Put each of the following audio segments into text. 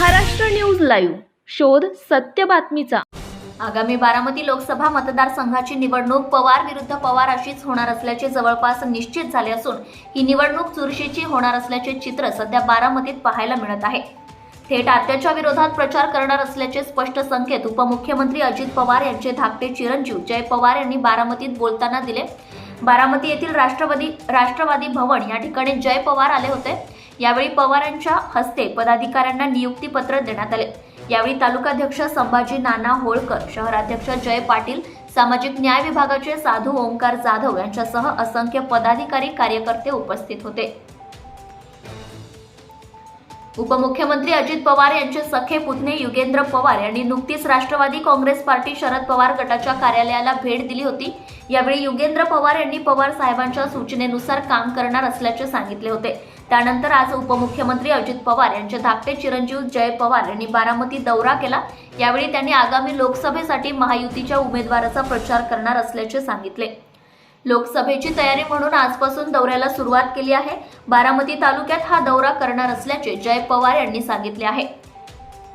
Maharashtra news live. शोध सत्य बातमीचा. आगामी बारामती लोकसभा मतदारसंघाची निवडणूक पवार विरुद्ध पवार अशीच होणार असल्याचे जवळपास निश्चित झाले असून ही निवडणूक चुरशीची होणार असल्याचे चित्र सध्या बारामतीत पाहायला मिळत आहे. थेट आत्याच्या विरोधात प्रचार करणार असल्याचे स्पष्ट संकेत उपमुख्यमंत्री अजित पवार यांचे धाकटे चिरंजीव जय पवार यांनी बारामतीत बोलताना दिले. बारामती येथील राष्ट्रवादी राष्ट्रवादी भवन या ठिकाणी जय पवार आले होते. यावेळी पवारांच्या हस्ते पदाधिकाऱ्यांना नियुक्तीपत्र देण्यात आले. यावेळी तालुकाध्यक्ष संभाजी नाना होळकर शहराध्यक्ष जय पाटील सामाजिक न्याय विभागाचे साधू ओंकार जाधव यांच्यासह असंख्य पदाधिकारी कार्यकर्ते उपस्थित होते. उपमुख्यमंत्री अजित पवार यांचे सखे पुतणे युगेंद्र पवार यांनी नुकतीच राष्ट्रवादी काँग्रेस पार्टी शरद पवार गटाच्या कार्यालयाला भेट दिली होती. यावेळी युगेंद्र पवार यांनी पवार साहेबांच्या सूचनेनुसार काम करणार असल्याचे सांगितले होते. त्यानंतर आज उपमुख्यमंत्री अजित पवार यांचे धाकटे चिरंजीव जय पवार यांनी बारामती दौरा केला. यावेळी त्यांनी आगामी लोकसभेसाठी महायुतीच्या उमेदवाराचा प्रचार करणार असल्याचे सांगितले. लोकसभेची तयारी म्हणून आजपासून दौऱ्याला सुरुवात केली आहे. बारामती तालुक्यात हा दौरा करणार असल्याचे जय पवार यांनी सांगितले आहे.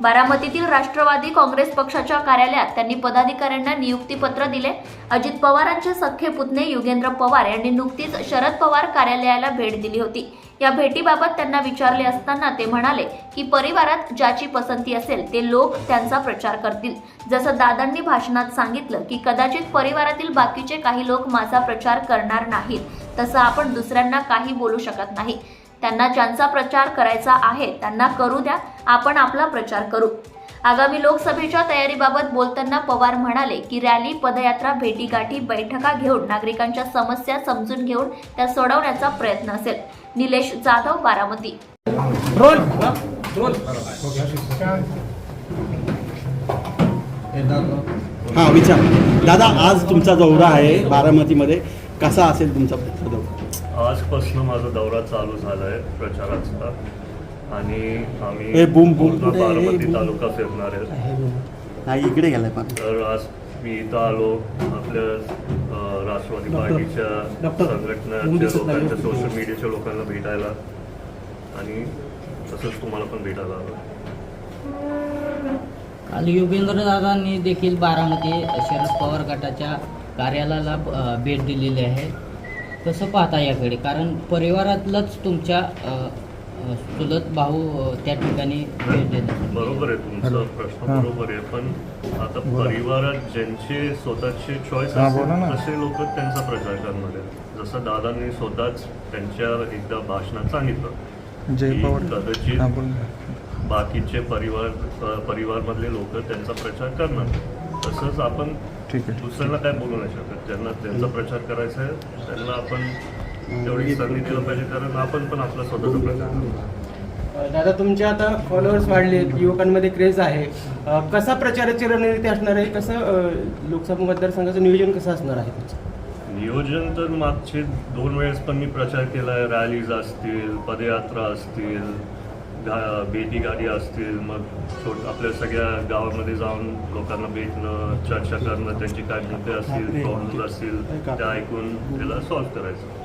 बारामतीतील राष्ट्रवादी काँग्रेस पक्षाच्या कार्यालयात त्यांनी पदाधिकाऱ्यांना नियुक्तीपत्र दिले. अजित पवारांचे सख्खे पुतणे युगेंद्र पवार यांनी नुकतीच शरद पवार कार्यालयाला भेट दिली होती. या भेटीबाबत त्यांना विचारले असताना ते म्हणाले की परिवारात ज्याची पसंती असेल ते लोक त्यांचा प्रचार करतील. जसं दादांनी भाषणात सांगितलं की कदाचित परिवारातील बाकीचे काही लोक माझा प्रचार करणार नाहीत तसं आपण दुसऱ्यांना काही बोलू शकत नाही. त्यांना ज्यांचा प्रचार करायचा आहे त्यांना करू द्या आपण आपला प्रचार करू. आगामी लोकसभेच्या तयारीबाबत बोलताना पवार म्हणाले की रॅली पदयात्रा भेटीगाठी बैठका घेऊन नागरिकांच्या समस्या समजून घेऊन त्या सोडवण्याचा प्रयत्न असेल. निलेश जाधव बारामती. रोल रोल हां विचार. दादा आज तुमचा दौरा आहे बारामतीमध्ये. कसा असेल तुमचा दौरा? आजपासून माझा दौरा चालू झाला आहे प्रचाराचा. आणि आम्ही ए, बूम, बूम. पूर्ण बारामती तालुका फिरणार आहे. नाही इकडे गेलाय तर आज मी इथं आलो आपल्या राष्ट्रवादी पार्टीच्या संघटनाच्या. लोकांच्या सोशल मीडियाच्या लोकांना भेटायला. आणि तसंच तुम्हाला पण भेटायला आलो. काल योगेंद्र दादांनी देखील बारामती शरद पवार गटाच्या कार्यालयाला भेट दिलेली आहे. कसं पाहता याकडे? कारण परिवारातलंच तुमच्या चुलत भाऊ त्या ठिकाणी भेट देतात. बरोबर आहे तुमचा प्रश्न बरोबर आहे पण आता परिवारात ज्यांचे स्वतःचे चॉईस असेल तसे लोक त्यांचा प्रचार करणार आहेत. जसं दादांनी स्वतःच त्यांच्या एकदा भाषणात सांगितलं. कदाचित. बाकीचे परिवार परिवारमधले लोक त्यांचा प्रचार करणार. तसंच आपण ठीक आहे. दुसऱ्यांना काय बोलू नाही शकत. ज्यांना त्यांचा प्रचार करायचा आहे त्यांना आपण तेवढी संधी दिलं पाहिजे कारण आपण पण आपला स्वतःचा प्रचार करू दादा तुमचे आता फॉलोअर्स वाढले युवकांमध्ये क्रेज आहे. कसा प्रचाराची रणनीती असणार आहे? कसं लोकसभा मतदारसंघाचं नियोजन कसं असणार आहे? नियोजन तर मागचे दोन वेळेस पण मी प्रचार केला आहे रॅलीज असतील पदयात्रा असतील गा भेटी गाडी असतील मग छोट आपल्या सगळ्या गावामध्ये जाऊन लोकांना भेटणं चर्चा करणं त्यांची काय मुद्दे असतील प्रॉब्लेम असतील त्या ऐकून त्याला सॉल्व्ह करायचं.